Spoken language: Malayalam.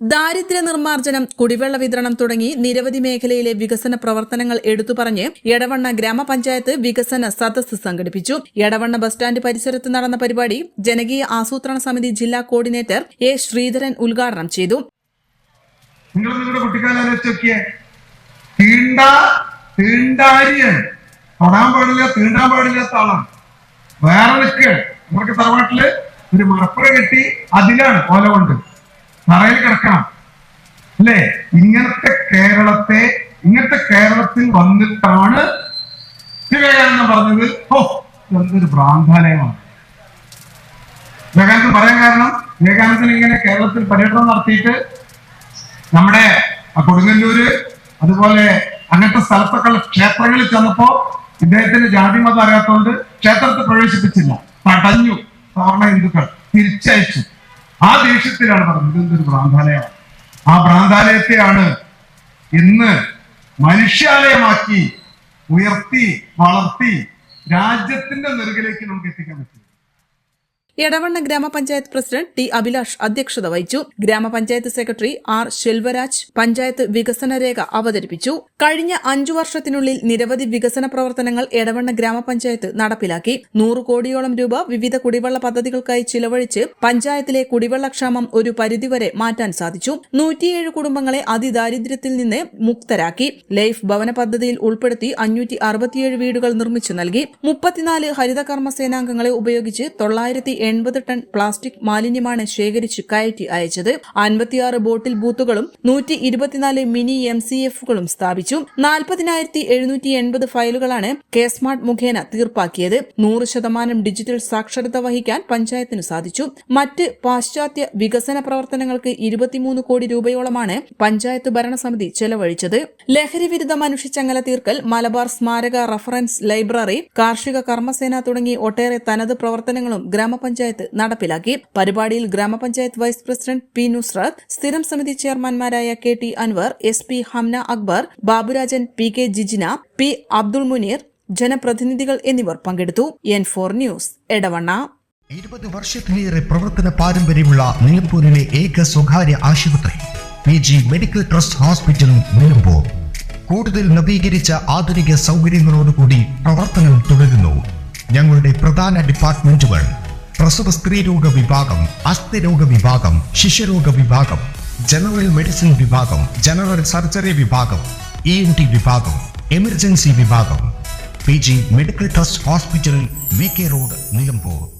ദാരിദ്ര്യ നിർമ്മാർജനം കുടിവെള്ള വിതരണം തുടങ്ങി നിരവധി മേഖലയിലെ വികസന പ്രവർത്തനങ്ങൾ എടുത്തു പറഞ്ഞ് എടവണ്ണ ഗ്രാമപഞ്ചായത്ത് വികസന സദസ് സംഘടിപ്പിച്ചു. എടവണ്ണ ബസ് സ്റ്റാൻഡ് പരിസരത്ത് നടന്ന പരിപാടി ജനകീയ ആസൂത്രണ സമിതി ജില്ലാ കോർഡിനേറ്റർ എ ശ്രീധരൻ ഉദ്ഘാടനം ചെയ്തു. തീണ്ട നമുക്ക് ഒരു കെട്ടി അതിലാണ് കൊണ്ട്. തറയിൽ കിടക്കണം. അല്ലേ? ഇങ്ങനത്തെ കേരളത്തെ ഇങ്ങനത്തെ കേരളത്തിൽ വന്നിട്ടാണ് വിവേകാനന്ദൻ പറഞ്ഞത്. ഓ എന്തൊരു ഭ്രാന്താലയമാണ്. വിവേകാനന്ദൻ പറയാൻ കാരണം വിവേകാനന്ദൻ ഇങ്ങനെ കേരളത്തിൽ പര്യടനം നടത്തിയിട്ട് നമ്മുടെ കൊടുങ്ങല്ലൂര് അതുപോലെ അങ്ങനത്തെ സ്ഥലത്തൊക്കെയുള്ള ക്ഷേത്രങ്ങളിൽ ചെന്നപ്പോ ഇദ്ദേഹത്തിന്റെ ജാതി മതം അറിയാത്തോണ്ട് ക്ഷേത്രത്തിൽ പ്രവേശിപ്പിച്ചില്ല. തടഞ്ഞു. സാധാരണ ഹിന്ദുക്കൾ. തിരിച്ചയച്ചു. ആ ദേഷ്യത്തിലാണ് പറഞ്ഞത്. ഇതെന്തൊരു ഭ്രാന്താലയമാണ്. ആ ഭ്രാന്താലയത്തെയാണ് ഇന്ന് മനുഷ്യാലയമാക്കി ഉയർത്തി വളർത്തി രാജ്യത്തിന്റെ നെറുകിലേക്ക് നമുക്ക് എത്തിക്കാൻ പറ്റും എടവണ്ണ ഗ്രാമപഞ്ചായത്ത് പ്രസിഡന്റ് ടി അഭിലാഷ് അധ്യക്ഷത വഹിച്ചു. ഗ്രാമപഞ്ചായത്ത് സെക്രട്ടറി ആർ ശെൽവരാജ് പഞ്ചായത്ത് വികസന രേഖ അവതരിപ്പിച്ചു. കഴിഞ്ഞ അഞ്ചു വർഷത്തിനുള്ളിൽ നിരവധി വികസന പ്രവർത്തനങ്ങൾ എടവണ്ണ ഗ്രാമപഞ്ചായത്ത് നടപ്പിലാക്കി. നൂറ് കോടിയോളം രൂപ വിവിധ കുടിവെള്ള പദ്ധതികൾക്കായി ചിലവഴിച്ച് പഞ്ചായത്തിലെ കുടിവെള്ളക്ഷാമം ഒരു പരിധിവരെ മാറ്റാൻ സാധിച്ചു. നൂറ്റിയേഴ് കുടുംബങ്ങളെ അതിദാരിദ്ര്യത്തിൽ നിന്ന് മുക്തരാക്കി. ലൈഫ് ഭവന പദ്ധതിയിൽ ഉൾപ്പെടുത്തി അഞ്ഞൂറ്റി അറുപത്തിയേഴ് വീടുകൾ നിർമ്മിച്ചു നൽകി. മുപ്പത്തിനാല് ഹരിതകർമ്മ സേനാംഗങ്ങളെ ഉപയോഗിച്ച് തൊള്ളായിരത്തി എൺപത് ടൺ പ്ലാസ്റ്റിക് മാലിന്യമാണ് ശേഖരിച്ച് കയറ്റി അയച്ചത്. അൻപത്തിയാറ് ബോട്ടിൽ ബൂത്തുകളും നൂറ്റി ഇരുപത്തിനാല് മിനി എം സി എഫുകളും സ്ഥാപിച്ചു. നാൽപ്പതിനായിരത്തി എഴുന്നൂറ്റി എൺപത് ഫയലുകളാണ് കെ സ്മാർട്ട് മുഖേന തീർപ്പാക്കിയത്. നൂറ് ശതമാനം ഡിജിറ്റൽ സാക്ഷരത വഹിക്കാൻ പഞ്ചായത്തിന് സാധിച്ചു. മറ്റ് പാശ്ചാത്യ വികസന പ്രവർത്തനങ്ങൾക്ക് ഇരുപത്തിമൂന്ന് കോടി രൂപയോളമാണ് പഞ്ചായത്ത് ഭരണസമിതി ചെലവഴിച്ചത്. ലഹരി വിരുദ്ധ മനുഷ്യച്ചങ്ങല തീർക്കൽ മലബാർ സ്മാരക റഫറൻസ് ലൈബ്രറി കാർഷിക കർമ്മസേന തുടങ്ങി ഒട്ടേറെ തനത് പ്രവർത്തനങ്ങളും ഗ്രാമപഞ്ചായത്ത് നടപ്പിലാക്കി. പരിപാടിയിൽ ഗ്രാമപഞ്ചായത്ത് വൈസ് പ്രസിഡന്റ് പി നുസ്രത്ത് സ്ഥിരം സമിതി ചെയർമാൻമാരായ K T Anwar S P Hamna Akbar Baburajan P K Jijina P Abdul Muneer ജനപ്രതിനിധികൾ എന്നിവർ പങ്കെടുത്തു. N four news Edavanna. ഇരുപത് വർഷത്തിലേറെ പ്രവർത്തന പാരമ്പര്യമുള്ള നിലമ്പൂരിലെ ഏക സ്വകാര്യ ആശുപത്രി പി ജി മെഡിക്കൽ ട്രസ്റ്റ് ഹോസ്പിറ്റലും നിലമ്പൂർ. കൂടുതൽ നവീകരിച്ച ആധുനിക സൗകര്യങ്ങളോടുകൂടി പ്രവർത്തനം തുടരുന്നു. ഞങ്ങളുടെ പ്രധാന ഡിപ്പാർട്ട്മെന്റുകൾ പ്രസവ സ്ത്രീരോഗ വിഭാഗം അസ്ഥിരോഗ വിഭാഗം ശിശുരോഗ വിഭാഗം ജനറൽ മെഡിസിൻ വിഭാഗം ജനറൽ സർജറി വിഭാഗം ഇ എൻ ടി വിഭാഗം എമർജൻസി വിഭാഗം. P G medical trust hospital V K road Nilambur.